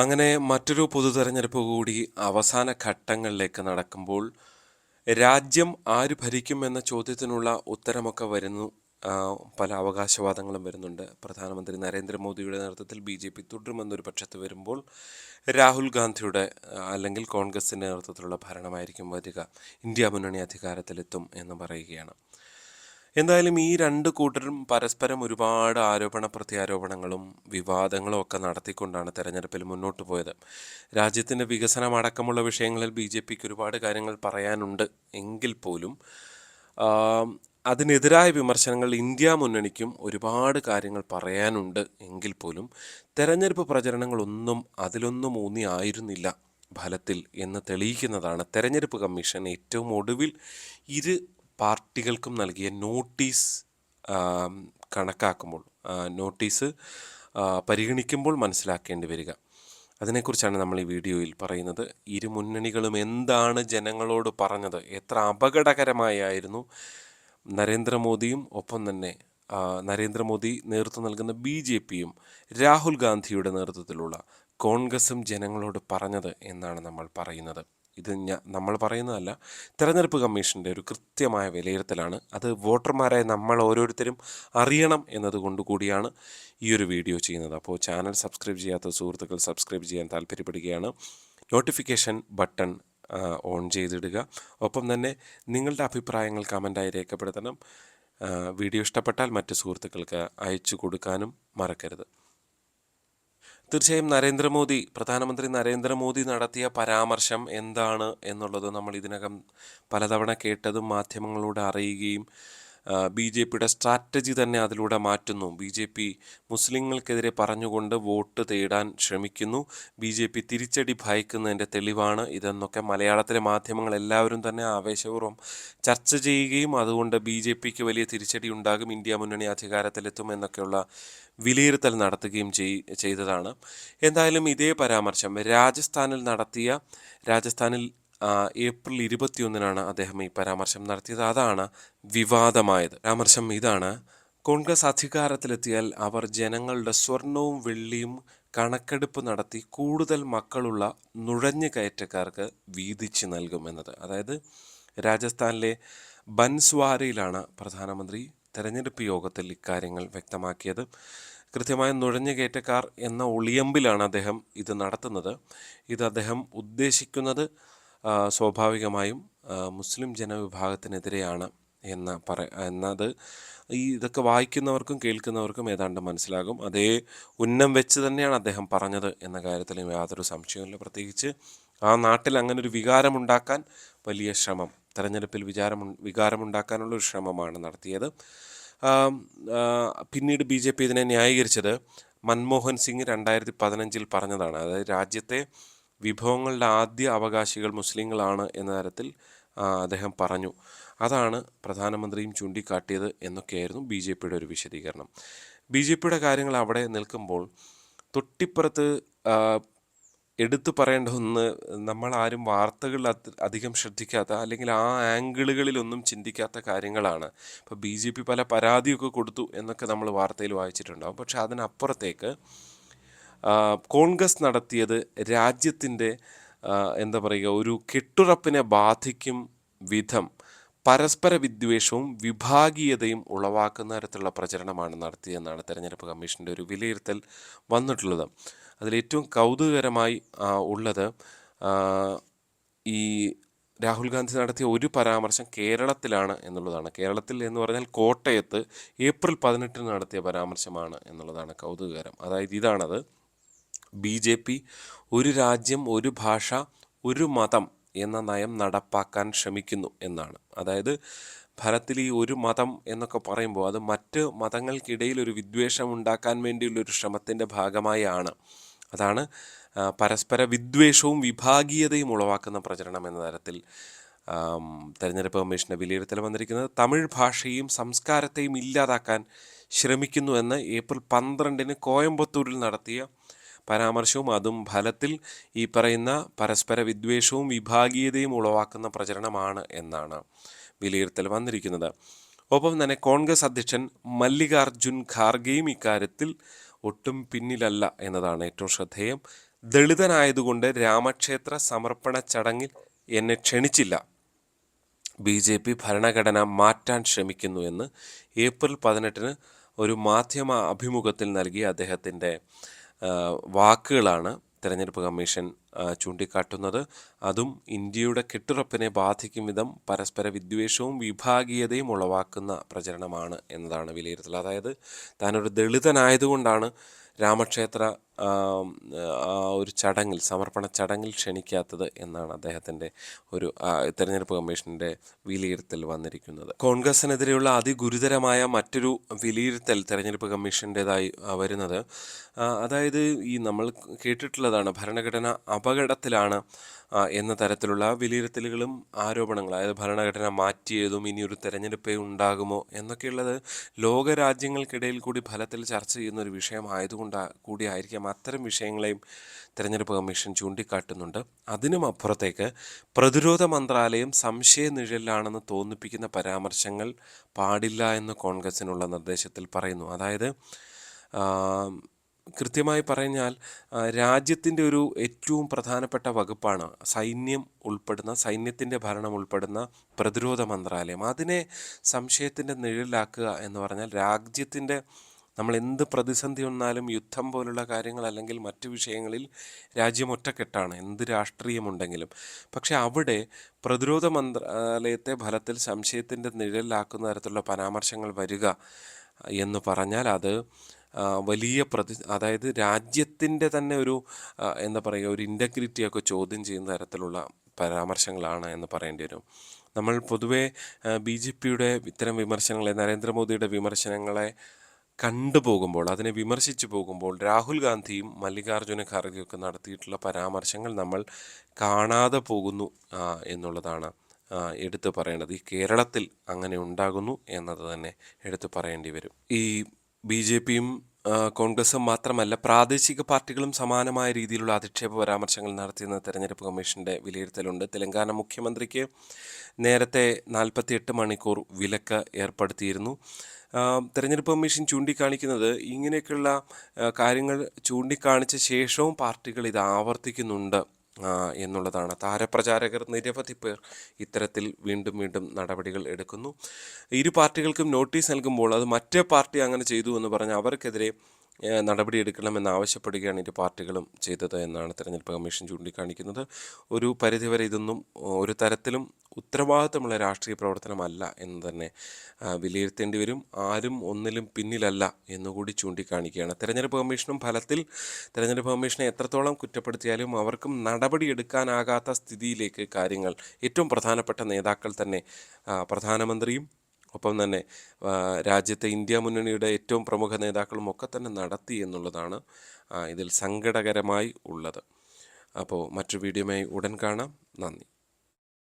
അങ്ങനെ മറ്റൊരു പൊതു തെരഞ്ഞെടുപ്പ് കൂടി അവസാന ഘട്ടങ്ങളിലേക്ക് നടക്കുമ്പോൾ രാജ്യം ആര് ഭരിക്കും എന്ന ചോദ്യത്തിനുള്ള ഉത്തരമൊക്കെ വരുന്നു. പല അവകാശവാദങ്ങളും വരുന്നുണ്ട്. പ്രധാനമന്ത്രി നരേന്ദ്രമോദിയുടെ നേതൃത്വത്തിൽ ബി ജെ പി തുടരുമെന്നൊരു പക്ഷത്ത് വരുമ്പോൾ രാഹുൽ ഗാന്ധിയുടെ അല്ലെങ്കിൽ കോൺഗ്രസിന്റെ നേതൃത്വത്തിലുള്ള ഭരണമായിരിക്കും വരിക. ഇന്ത്യ മുന്നണി അധികാരത്തിലെത്തും എന്ന് പറയുകയാണ്. എന്തായാലും ഈ രണ്ട് കൂട്ടരും പരസ്പരം ഒരുപാട് ആരോപണ പ്രത്യാരോപണങ്ങളും വിവാദങ്ങളും ഒക്കെ നടത്തിക്കൊണ്ടാണ് തെരഞ്ഞെടുപ്പിൽ മുന്നോട്ട് പോയത്. രാജ്യത്തിന്റെ വികസനം അടക്കമുള്ള വിഷയങ്ങളിൽ ബി ജെ പിക്ക് ഒരുപാട് കാര്യങ്ങൾ പറയാനുണ്ട് എങ്കിൽ പോലും അതിനെതിരായ വിമർശനങ്ങൾ ഇന്ത്യ മുന്നണിക്കും ഒരുപാട് കാര്യങ്ങൾ പറയാനുണ്ട് എങ്കിൽ പോലും തെരഞ്ഞെടുപ്പ് പ്രചരണങ്ങളൊന്നും അതിലൊന്നും ഊന്നി ആയിരുന്നില്ല ഫലത്തിൽ എന്ന് തെളിയിക്കുന്നതാണ് തെരഞ്ഞെടുപ്പ് കമ്മീഷൻ ഏറ്റവും ഒടുവിൽ ഇരു പാർട്ടികൾക്കും നൽകിയ നോട്ടീസ് കണക്കാക്കുമ്പോൾ നോട്ടീസ് പരിഗണിക്കുമ്പോൾ മനസ്സിലാക്കേണ്ടി വരിക. അതിനെക്കുറിച്ചാണ് നമ്മൾ ഈ വീഡിയോയിൽ പറയുന്നത്. ഇരു മുന്നണികളും എന്താണ് ജനങ്ങളോട് പറഞ്ഞത്? എത്ര അപകടകരമായായിരുന്നു നരേന്ദ്രമോദിയും ഒപ്പം തന്നെ നരേന്ദ്രമോദി നേതൃത്വം നൽകുന്ന ബി ജെ പിയും രാഹുൽ ഗാന്ധിയുടെ നേതൃത്വത്തിലുള്ള കോൺഗ്രസും ജനങ്ങളോട് പറഞ്ഞത് എന്നാണ് നമ്മൾ പറയുന്നത്. ഇത് നമ്മൾ പറയുന്നതല്ല തെരഞ്ഞെടുപ്പ് കമ്മീഷന്റെ ഒരു കൃത്യമായ വിലയിരുത്തലാണ്. അത് വോട്ടർമാരായ നമ്മൾ ഓരോരുത്തരും അറിയണം എന്നതുകൊണ്ട് കൂടിയാണ് ഈ ഒരു വീഡിയോ ചെയ്യുന്നത്. അപ്പോൾ ചാനൽ സബ്സ്ക്രൈബ് ചെയ്യാത്ത സുഹൃത്തുക്കൾ സബ്സ്ക്രൈബ് ചെയ്യാൻ താല്പര്യപ്പെടുകയാണ്. നോട്ടിഫിക്കേഷൻ ബട്ടൺ ഓൺ ചെയ്തിടുക. ഒപ്പം തന്നെ നിങ്ങളുടെ അഭിപ്രായങ്ങൾ കമന്റായി രേഖപ്പെടുത്തണം. വീഡിയോ ഇഷ്ടപ്പെട്ടാൽ മറ്റ് സുഹൃത്തുക്കൾക്ക് അയച്ചു കൊടുക്കാനും മറക്കരുത്. തീർച്ചയായും നരേന്ദ്രമോദി പ്രധാനമന്ത്രി നരേന്ദ്രമോദി നടത്തിയ പരാമർശം എന്താണ് എന്നുള്ളത് നമ്മൾ ഇതിനകം പലതവണ കേട്ടതും മാധ്യമങ്ങളിലൂടെ അറിയുകയും ബി ജെ പിയുടെ സ്ട്രാറ്റജി തന്നെ അതിലൂടെ മാറ്റുന്നു. ബി ജെ പി മുസ്ലിങ്ങൾക്കെതിരെ പറഞ്ഞുകൊണ്ട് വോട്ട് തേടാൻ ശ്രമിക്കുന്നു. ബി ജെ പി തിരിച്ചടി ഭയക്കുന്നതിന്റെ തെളിവാണ് ഇതെന്നൊക്കെ മലയാളത്തിലെ മാധ്യമങ്ങൾ എല്ലാവരും തന്നെ ആവേശപൂർവം ചർച്ച ചെയ്യുകയും അതുകൊണ്ട് ബി ജെ പിക്ക് വലിയ തിരിച്ചടി ഉണ്ടാകും ഇന്ത്യ മുന്നണി അധികാരത്തിലെത്തും എന്നൊക്കെയുള്ള വിലയിരുത്തൽ നടത്തുകയും ചെയ് ചെയ്തതാണ്. എന്തായാലും ഇതേ പരാമർശം. രാജസ്ഥാനിൽ നടത്തിയ രാജസ്ഥാനിൽ ഏപ്രിൽ ഇരുപത്തിയൊന്നിനാണ് അദ്ദേഹം ഈ പരാമർശം നടത്തിയത്. അതാണ് വിവാദമായത്. പരാമർശം ഇതാണ്. കോൺഗ്രസ് അധികാരത്തിലെത്തിയാൽ അവർ ജനങ്ങളുടെ സ്വർണവും വെള്ളിയും കണക്കെടുപ്പ് നടത്തി കൂടുതൽ മക്കളുള്ള നുഴഞ്ഞു കയറ്റക്കാർക്ക് വീതിച്ച് നൽകുമെന്നത്. അതായത് രാജസ്ഥാനിലെ ബൻസ്വാരയിലാണ് പ്രധാനമന്ത്രി തെരഞ്ഞെടുപ്പ് യോഗത്തിൽ ഇക്കാര്യങ്ങൾ വ്യക്തമാക്കിയത്. കൃത്യമായ നുഴഞ്ഞുകയറ്റക്കാർ എന്ന ഒളിയമ്പിലാണ് അദ്ദേഹം ഇത് നടത്തുന്നത്. ഇത് അദ്ദേഹം ഉദ്ദേശിക്കുന്നത് സ്വാഭാവികമായും മുസ്ലിം ജനവിഭാഗത്തിനെതിരെയാണ് എന്ന പറ എന്നത് ഈ ഇതൊക്കെ വായിക്കുന്നവർക്കും കേൾക്കുന്നവർക്കും ഏതാണ്ട് മനസ്സിലാകും. അതേ ഉന്നം വെച്ച് തന്നെയാണ് അദ്ദേഹം പറഞ്ഞത് എന്ന കാര്യത്തിലും യാതൊരു സംശയവുമില്ല പ്രത്യേകിച്ച് ആ നാട്ടിൽ അങ്ങനെ ഒരു വികാരമുണ്ടാക്കാൻ വലിയ ശ്രമം തെരഞ്ഞെടുപ്പിൽ വിചാരം വികാരമുണ്ടാക്കാനുള്ള ഒരു ശ്രമമാണ് നടത്തിയത്. പിന്നീട് ബി ജെ പി ഇതിനെ ന്യായീകരിച്ചത് മൻമോഹൻ സിംഗ് രണ്ടായിരത്തി പതിനഞ്ചിൽ പറഞ്ഞതാണ്. അതായത് രാജ്യത്തെ വിഭവങ്ങളുടെ ആദ്യ അവകാശികൾ മുസ്ലിങ്ങളാണ് എന്ന തരത്തിൽ അദ്ദേഹം പറഞ്ഞു. അതാണ് പ്രധാനമന്ത്രിയും ചൂണ്ടിക്കാട്ടിയത് എന്നൊക്കെയായിരുന്നു ബി ജെ പിയുടെ ഒരു വിശദീകരണം. ബി ജെ പിയുടെ കാര്യങ്ങൾ അവിടെ നിൽക്കുമ്പോൾ തൊട്ടിപ്പുറത്ത് എടുത്തു പറയേണ്ട ഒന്ന് നമ്മൾ ആരും വാർത്തകളിൽ അധികം ശ്രദ്ധിക്കാത്ത അല്ലെങ്കിൽ ആ ആംഗിളുകളിലൊന്നും ചിന്തിക്കാത്ത കാര്യങ്ങളാണ്. ഇപ്പോൾ ബി ജെ പി പല പരാതിയൊക്കെ കൊടുത്തു എന്നൊക്കെ നമ്മൾ വാർത്തയിൽ വായിച്ചിട്ടുണ്ടാകും പക്ഷേ അതിനപ്പുറത്തേക്ക് കോൺഗ്രസ് നടത്തിയത് രാജ്യത്തിന്റെ എന്താ പറയുക ഒരു കെട്ടുറപ്പിനെ ബാധിക്കും വിധം പരസ്പര വിദ്വേഷവും വിഭാഗീയതയും ഉളവാക്കുന്ന തരത്തിലുള്ള പ്രചരണമാണ് നടത്തിയതെന്നാണ് തെരഞ്ഞെടുപ്പ് കമ്മീഷന്റെ ഒരു വിലയിരുത്തൽ വന്നിട്ടുള്ളത്. അതിലേറ്റവും കൗതുകകരമായി ഉള്ളത് ഈ രാഹുൽ ഗാന്ധി നടത്തിയ ഒരു പരാമർശം കേരളത്തിലാണ് എന്നുള്ളതാണ്. കേരളത്തിൽ എന്ന് പറഞ്ഞാൽ കോട്ടയത്ത് ഏപ്രിൽ പതിനെട്ടിന് നടത്തിയ പരാമർശമാണ് എന്നുള്ളതാണ് കൗതുകകരം. അതായത് ഇതാണത്. ബി ജെ പി ഒരു രാജ്യം ഒരു ഭാഷ ഒരു മതം എന്ന നയം നടപ്പാക്കാൻ ശ്രമിക്കുന്നു എന്നാണ്. അതായത് ഫലത്തിൽ ഈ ഒരു മതം എന്നൊക്കെ പറയുമ്പോൾ അത് മറ്റ് മതങ്ങൾക്കിടയിൽ ഒരു വിദ്വേഷം ഉണ്ടാക്കാൻ വേണ്ടിയുള്ള ഒരു ശ്രമത്തിന്റെ ഭാഗമായാണ്. അതാണ് പരസ്പര വിദ്വേഷവും വിഭാഗീയതയും ഉളവാക്കുന്ന പ്രചരണം എന്ന തരത്തിൽ തെരഞ്ഞെടുപ്പ് കമ്മീഷന്റെ വിലയിരുത്തൽ വന്നിരിക്കുന്നത്. തമിഴ് ഭാഷയും സംസ്കാരത്തെയും ഇല്ലാതാക്കാൻ ശ്രമിക്കുന്നു എന്ന് ഏപ്രിൽ പന്ത്രണ്ടിന് കോയമ്പത്തൂരിൽ നടത്തിയ പരാമർശവും അതും ഫലത്തിൽ ഈ പറയുന്ന പരസ്പര വിദ്വേഷവും വിഭാഗീയതയും ഉളവാക്കുന്ന പ്രചരണമാണ് എന്നാണ് വിലയിരുത്തൽ വന്നിരിക്കുന്നത്. ഒപ്പം തന്നെ കോൺഗ്രസ് അധ്യക്ഷൻ മല്ലികാർജുൻ ഖാർഗെയും ഇക്കാര്യത്തിൽ ഒട്ടും പിന്നിലല്ല എന്നതാണ് ഏറ്റവും ശ്രദ്ധേയം. ദളിതനായതുകൊണ്ട് രാമക്ഷേത്ര സമർപ്പണ ചടങ്ങിൽ എന്നെ ക്ഷണിച്ചില്ല. ബി ജെ പി ഭരണഘടന മാറ്റാൻ ശ്രമിക്കുന്നു എന്ന് ഏപ്രിൽ പതിനെട്ടിന് ഒരു മാധ്യമ അഭിമുഖത്തിൽ നൽകിയ അദ്ദേഹത്തിന്റെ വാക്കുകളാണ് തെരഞ്ഞെടുപ്പ് കമ്മീഷൻ ചൂണ്ടിക്കാട്ടുന്നത്. അതും ഇന്ത്യയുടെ കെട്ടുറപ്പിനെ ബാധിക്കും വിധം പരസ്പര വിദ്വേഷവും വിഭാഗീയതയും ഉളവാക്കുന്ന പ്രചരണമാണ് എന്നതാണ് വിലയിരുത്തൽ. അതായത് താനൊരു ദളിതനായതുകൊണ്ടാണ് രാമക്ഷേത്ര ആ, ഒരു ചടങ്ങിൽ സമർപ്പണ ചടങ്ങിൽ ക്ഷണിക്കാത്തത് എന്നാണ് അദ്ദേഹത്തിന്റെ ഒരു തെരഞ്ഞെടുപ്പ് കമ്മീഷന്റെ വിലയിരുത്തൽ വന്നിരിക്കുന്നത്. കോൺഗ്രസിനെതിരെയുള്ള അതിഗുരുതരമായ മറ്റൊരു വിലയിരുത്തൽ തെരഞ്ഞെടുപ്പ് കമ്മീഷന്റേതായി വരുന്നത് അതായത് ഈ നമ്മൾ കേട്ടിട്ടുള്ളതാണ് ഭരണഘടന അപകടത്തിലാണ് എന്ന തരത്തിലുള്ള വിലയിരുത്തലുകളും ആരോപണങ്ങളും അതായത് ഭരണഘടന മാറ്റിയതും ഇനിയൊരു തെരഞ്ഞെടുപ്പേ ഉണ്ടാകുമോ എന്നൊക്കെയുള്ളത് ലോകരാജ്യങ്ങൾക്കിടയിൽ കൂടി ഫലത്തിൽ ചർച്ച ചെയ്യുന്ന ഒരു വിഷയമായതുകൊണ്ട് കൂടിയായിരിക്കാം അത്തരം വിഷയങ്ങളെയും തെരഞ്ഞെടുപ്പ് കമ്മീഷൻ ചൂണ്ടിക്കാട്ടുന്നുണ്ട്. അതിനും അപ്പുറത്തേക്ക് പ്രതിരോധ മന്ത്രാലയം സംശയ നിഴലിലാണെന്ന് തോന്നിപ്പിക്കുന്ന പരാമർശങ്ങൾ പാടില്ല എന്ന് കോൺഗ്രസിനുള്ള നിർദ്ദേശത്തിൽ പറയുന്നു. അതായത് കൃത്യമായി പറഞ്ഞാൽ രാജ്യത്തിന്റെ ഒരു ഏറ്റവും പ്രധാനപ്പെട്ട വകുപ്പാണ് സൈന്യം ഉൾപ്പെടുന്ന സൈന്യത്തിന്റെ ഭരണം ഉൾപ്പെടുന്ന പ്രതിരോധ മന്ത്രാലയം. അതിനെ സംശയത്തിന്റെ നിഴലിലാക്കുക എന്ന് പറഞ്ഞാൽ രാജ്യത്തിന്റെ നമ്മൾ എന്ത് പ്രതിസന്ധി വന്നാലും യുദ്ധം പോലുള്ള കാര്യങ്ങൾ അല്ലെങ്കിൽ മറ്റു വിഷയങ്ങളിൽ രാജ്യം ഒറ്റക്കെട്ടാണ്. എന്ത് രാഷ്ട്രീയമുണ്ടെങ്കിലും. പക്ഷെ അവിടെ പ്രതിരോധ മന്ത്രാലയത്തെ ഫലത്തിൽ സംശയത്തിന്റെ നിഴലിലാക്കുന്ന തരത്തിലുള്ള പരാമർശങ്ങൾ വരിക എന്ന് പറഞ്ഞാൽ അത് വലിയ പ്രതി അതായത് രാജ്യത്തിന്റെ തന്നെ ഒരു എന്താ പറയുക ഒരു ഇന്റഗ്രിറ്റിയൊക്കെ ചോദ്യം ചെയ്യുന്ന തരത്തിലുള്ള പരാമർശങ്ങളാണ് എന്ന് പറയേണ്ടി വരും. നമ്മൾ പൊതുവേ ബി ജെ പിയുടെ ഇത്തരം വിമർശനങ്ങളെ നരേന്ദ്രമോദിയുടെ വിമർശനങ്ങളെ കണ്ടുപോകുമ്പോൾ അതിനെ വിമർശിച്ചു പോകുമ്പോൾ രാഹുൽ ഗാന്ധിയും മല്ലികാർജുന ഖാർഗെയൊക്കെ നടത്തിയിട്ടുള്ള പരാമർശങ്ങൾ നമ്മൾ കാണാതെ പോകുന്നു എന്നുള്ളതാണ് എടുത്തു പറയേണ്ടത്. ഈ കേരളത്തിൽ അങ്ങനെ ഉണ്ടാകുന്നു എന്നത് തന്നെ എടുത്തു പറയേണ്ടി വരും. ഈ ബി ജെ പിയും കോൺഗ്രസും മാത്രമല്ല പ്രാദേശിക പാർട്ടികളും സമാനമായ രീതിയിലുള്ള അധിക്ഷേപ പരാമർശങ്ങൾ നടത്തിയെന്ന് തെരഞ്ഞെടുപ്പ് കമ്മീഷന്റെ വിലയിരുത്തലുണ്ട്. തെലങ്കാന മുഖ്യമന്ത്രിക്ക് നേരത്തെ നാൽപ്പത്തിയെട്ട് മണിക്കൂർ വിലക്ക് ഏർപ്പെടുത്തിയിരുന്നു. തെരഞ്ഞെടുപ്പ് കമ്മീഷൻ ചൂണ്ടിക്കാണിക്കുന്നത് ഇങ്ങനെയൊക്കെയുള്ള കാര്യങ്ങൾ ചൂണ്ടിക്കാണിച്ച ശേഷവും പാർട്ടികൾ ഇത് ആവർത്തിക്കുന്നുണ്ട്. എന്നുള്ളതാണ്. താരപ്രചാരകർ നിരവധി പേർ ഇത്തരത്തിൽ വീണ്ടും വീണ്ടും നടപടികൾ എടുക്കുന്നു. ഇരു പാർട്ടികൾക്കും നോട്ടീസ് നൽകുമ്പോൾ അത് മറ്റേ പാർട്ടി അങ്ങനെ ചെയ്തു എന്ന് പറഞ്ഞ് അവർക്കെതിരെ നടപടിയെടുക്കണമെന്ന് ആവശ്യപ്പെടുകയാണ് ഇരു പാർട്ടികളും ചെയ്തത് എന്നാണ് തെരഞ്ഞെടുപ്പ് കമ്മീഷൻ ചൂണ്ടിക്കാണിക്കുന്നത്. ഒരു പരിധിവരെ ഇതൊന്നും ഒരു തരത്തിലും ഉത്തരവാദിത്തമുള്ള രാഷ്ട്രീയ പ്രവർത്തനമല്ല എന്ന് തന്നെ വിലയിരുത്തേണ്ടി വരും. ആരും ഒന്നിലും പിന്നിലല്ല എന്നുകൂടി ചൂണ്ടിക്കാണിക്കുകയാണ്. തെരഞ്ഞെടുപ്പ് കമ്മീഷനും ഫലത്തിൽ തെരഞ്ഞെടുപ്പ് കമ്മീഷനെ എത്രത്തോളം കുറ്റപ്പെടുത്തിയാലും അവർക്കും നടപടിയെടുക്കാനാകാത്ത സ്ഥിതിയിലേക്ക് കാര്യങ്ങൾ ഏറ്റവും പ്രധാനപ്പെട്ട നേതാക്കൾ തന്നെ പ്രധാനമന്ത്രിയും ഒപ്പം തന്നെ രാജ്യത്തെ ഇന്ത്യ മുന്നണിയുടെ ഏറ്റവും പ്രമുഖ നേതാക്കളും ഒക്കെ തന്നെ നടത്തി എന്നുള്ളതാണ് ഇതിൽ സങ്കടകരമായി ഉള്ളത്. അപ്പോൾ മറ്റു വീഡിയോയുമായി ഉടൻ കാണാം. നന്ദി.